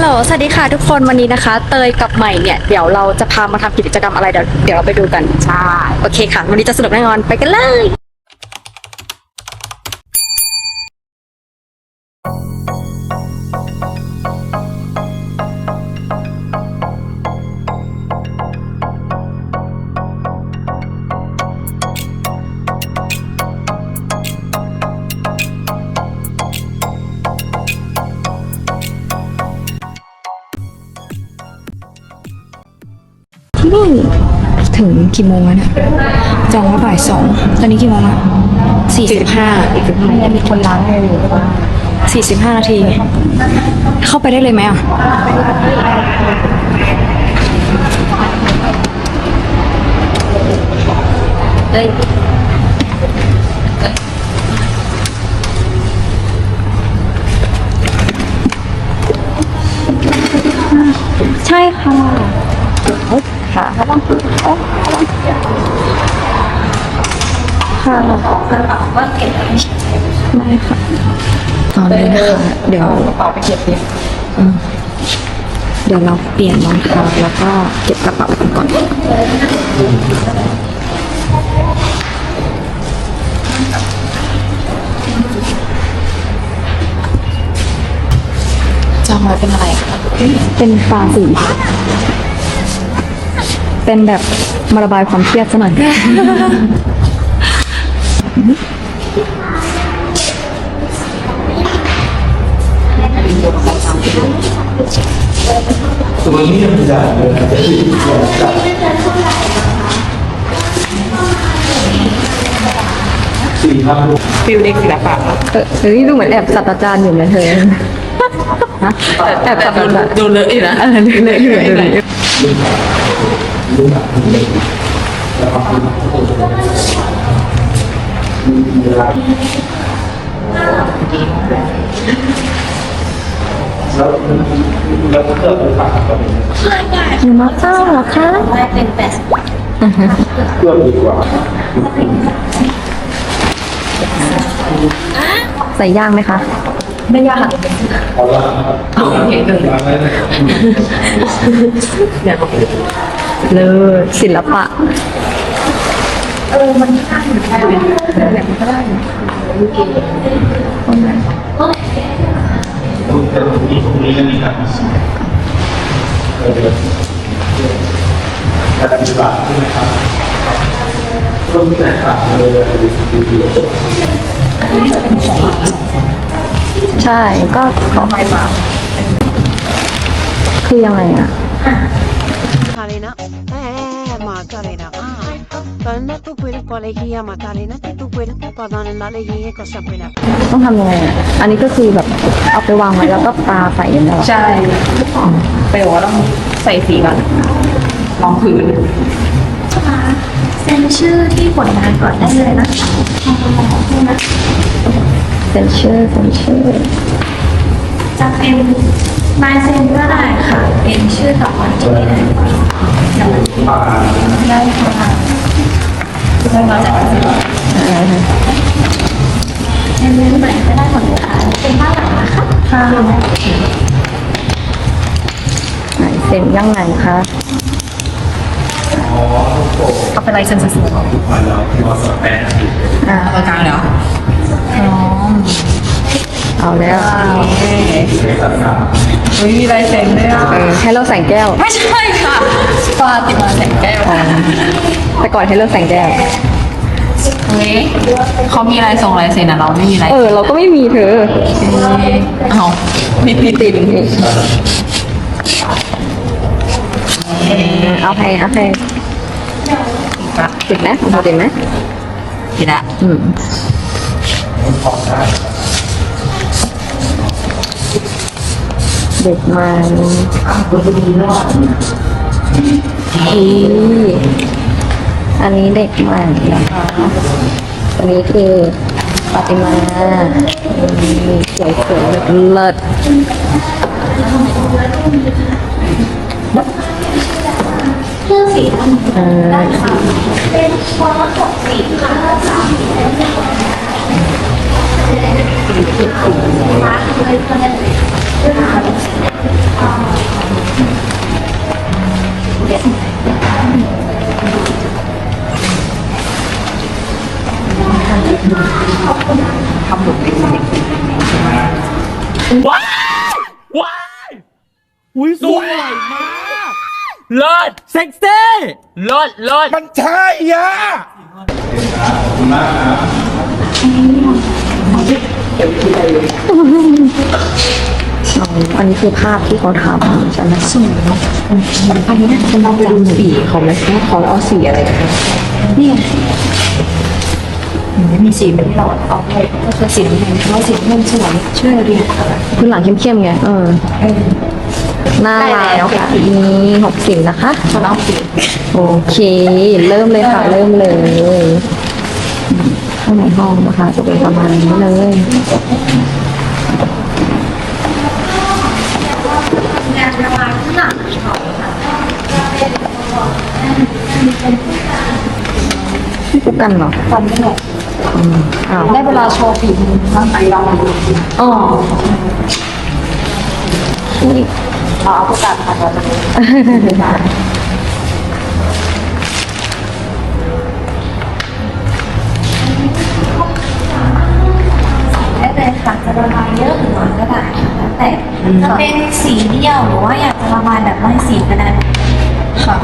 ฮัลโหล สวัสดีค่ะทุกคนวันนี้นะคะ เตยกับใหม่เนี่ย เดี๋ยวเราจะพามาทำกิจกรรมอะไร เดี๋ยวเดี๋ยวเราไปดูกัน ใช่ โอเคค่ะ วันนี้จะสนุกแน่นอน ไปกันเลย กี่โมงแล้วเนี่ยจองว่าบ่ายสองตอนนี้กี่โมงอะสี่สิบห้าอีกสิบห้ายังมีคนล้างอยู่สี่สิบห้านาที เข้าไปได้เลยไหมอะใช่ค่ะ ค่ะค่ะไม่ค่ะ ตอนนี้นะคะเดี๋ยวเป่าไปเก็บเดี๋ยวเราเปลี่ยนรองเท้าแล้วก็เก็บกระเป๋ากันก่อนจองไว้เป็นอะไรคะเป็นปลาสี เป็นแบบมาระบายความเครียดซะหน่อยฟิลเด็กศิลปะเออเฮ้ยดูเหมือนแอบสัตว์อาจารย์อยู่นะเธอฮะแอบสัตว์อาจารย์ดูเลอะอีกนะอะไรเลยเลย เลยแล้วแล้วก็เกิดเป็นผักแบบนี้หนูมาเข้าเหรอคะเพื่อดีกว่าใส่ย่างไหมคะ ไม่ย่างเพราะว่าเอาเห็นเลยร้านนั้น เลยศิลปะคุณเป็นตรงนี้ตรงนี้ก็มีครับเออการปฏิบัติใช่ไหมครับต้นแตกต่างเลยใช่ ก็ขอให้มาคือยังไงอะ Macarena, eh, Macarena, ah. Cuando tú puedes por la guía Macarena, tú puedes para darle la guía cosa buena. ต้องทำยังไงอะอันนี้ก็คือแบบเอาไปวางไว้แล้วก็ปาใส่อย่างเงี้ยเหรอใช่ไปบอกว่าต้องใส่สีก่อนรองพื้นเซ็นชื่อที่ผลงานก่อนได้เลยนะคะเซ็นชื่อเซ็นชื่อจะเป็นลายเซ็นก็ได้ค่ะ เป็นชื่อกับวันที่ได้ ได้ค่ะแล้วเราจะเป็นเรื่องใหม่ก็ได้ของลูกค้าเป็นบ้านหลังนะคะค่ะไหนเซ็นยังไงคะเอาเป็นลายเซ็นสวยๆมาแล้วมอสแปดอ่าเอากลางเลยเหรอเอาแล้วเฮ้ยมีลายเซ็นด้วยอะเออให้เราแสงแก้ว ไม่ใช่ค่ะ ฟาติมาแสงแก้วอ๋อแต่ก่อนให้เราแสงแก้ว เฮ้ยเขามีลายทรงลายเซ็นอะเราไม่มีลายเออ เราก็ไม่มีเธอเอาติดติดติดนี่เอาเพลงเอาเพลงติดไหมของเราติดไหมติดละอืมเด็กมัน อีอันนี้เด็กใหม่นะคะอันนี้คือปาติมาอืมสวยสวยเลิศเลิศเออเสวยมากเลิศเซ็กซี่เลิศเลิศมันใช่อะอันนี้คือภาพที่เขาทำใช่ไหมสวยเนาะอันนี้น่าจะลองไปดูสีเขาไหมว่าเขาเอาสีอะไรกันนี่ไง มันมีสีเป็นหลอดเอาไปก็คือสีน้ำเงินเพราะสีน้ำเงินสวยช่วยดีพื้นหลังเข้มๆไงเออหน้าลายค่ะมีหกสีนะคะเอาสีโอเค เริ่มเลยค่ะ เริ่มเลยข้างในห้องนะคะ จะเป็นประมาณนี้เลยงานระบายข้างหลังพี่ปุ๊กกันเหรอฟันไม่หมดอ้าว ได้เวลาโชว์ฝีมือบ้างไหมเราอ๋อนี่เอาเอาประกาศค่ะเราจะได้เลยค่ะจะระบายเยอะหรือน้อยก็ได้ค่ะแล้วแต่จะเป็นสีเดียวหรือว่าอยากจะระบายแบบไล่สีก็ได้ค่ะ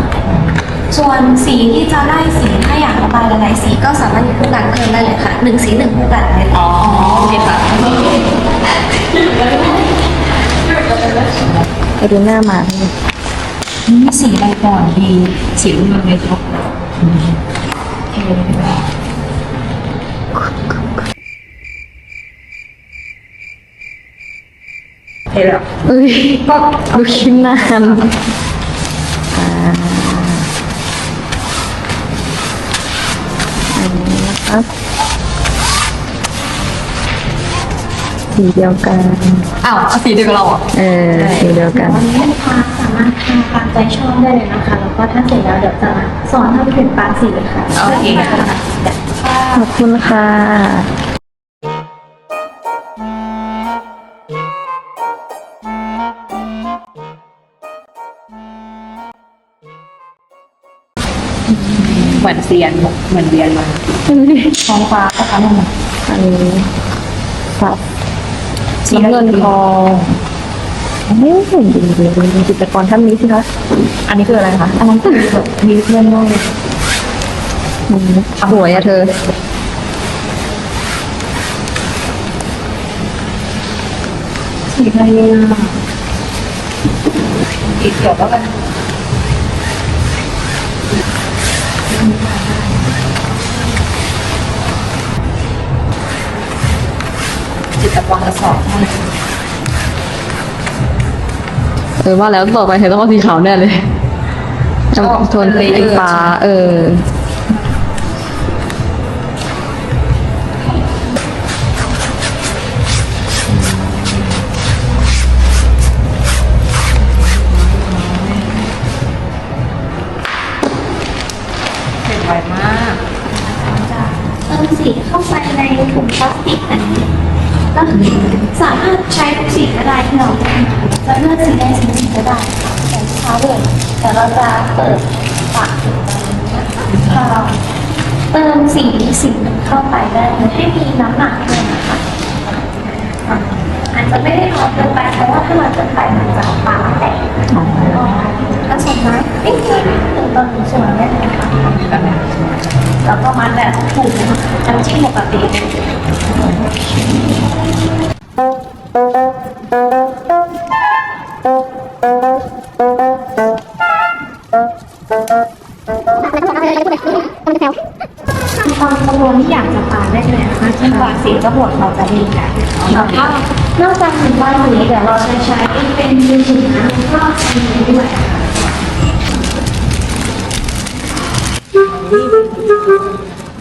ส่วนสีที่จะไล่สีถ้าอยากระบายหลายๆสีก็สามารถหยิบคู่กันเพิ่มได้เลยค่ะหนึ่งสีหนึ่งคู่กันได้เลยอ๋อโอเคค่ะไปดูหน้ามานี่สีอะไรก่อนดีสีรุ่งเรืองเลยครับเอ้ยก็ดูคลิปนานอ่าอันนี้นะคะ สีเดียวกัน อ้าวเอาสีเดียวกับเราอะเออ สีเดียวกัน วันนี้ลูกค้าสามารถทาตามใจชอบได้เลยนะคะ แล้วก็ถ้าเสร็จแล้วเดี๋ยวจะสอนทำเป็นปางสีค่ะ โอเคค่ะ ขอบคุณค่ะ เหมือนเซียนเหมือนเรียนมาท้องฟ้านะคะนุ่มอันนี้สับน้ำเงินทองโอ้ยดีดีดีจิตรกรท่านนี้สิคะ อันนี้คืออะไรคะ อันนั้นคือแบบมีเพื่อนด้วยอืมสวยอะเธอ สีอะไรอะสีเขียวแล้วกัน จิตรกรกระสอบให้เออว่าแล้วต่อไปเธอต้องเอาสีขาวแน่เลยจำโทนสีฟ้า เออเห็นไวมาก เติมสีเข้าไปในถุงพลาสติกอันนี้ ก็สามารถใช้ทุกสีก็ได้ที่เราจะเลือกสีใดสีหนึ่งก็ได้แต่เช้าเลยแต่เราจะเปิดปากถุงตรงนี้ค่ะเราเติมสีสีหนึ่งเข้าไปได้เลยให้มีน้ำหนักด้วยนะคะอะอาจจะไม่ได้ร้อนเกินไปเพราะว่าถ้าเราเกินไปมันจะปากแตกแล้วส่วนน้ำนิดนึงหนึ่งต่อหนึ่งส่วนได้เลยค่ะ แล้วก็มันแบบ ถุงน้ำจิ้มปกติตอนจำนวนที่อยากจะทาได้เลยนะคะจนกว่าสีจะหมดเราจะดีกันแล้วก็นอกจากถุงบ้านนี้เดี๋ยวเราจะใช้เป็นถุงน้ำก็มีด้วยค่ะ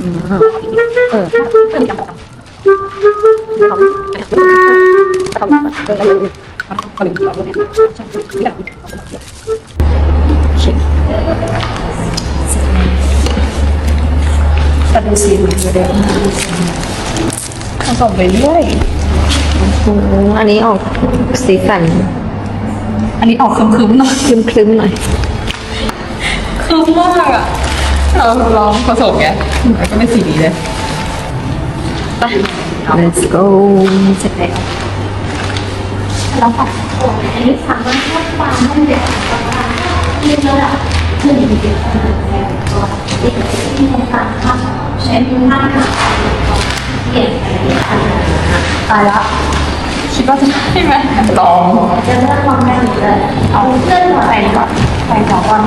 แต่ดูสีเหมือนเดิมผสมไปเรื่อยอันนี้ออกสีสัน อันนี้ออกคึมๆหน่อยคลึ้มๆหน่อยคึมมากอะ เราลองผสมแกแล้วก็ไม่สีนี้เลยไป let's go เสร็จแล้วแล้วค่ะอันนี้สามารถคาดความให้เด็กที่ระดับหนึ่งเด็กที่ต้องการภาพใช้มือห้าเปลี่ยนตายละคิดว่าจะได้ไหมลองจะเริ่มมองได้เลยเอาเพื่อนหัวใจก่อนใจก่อน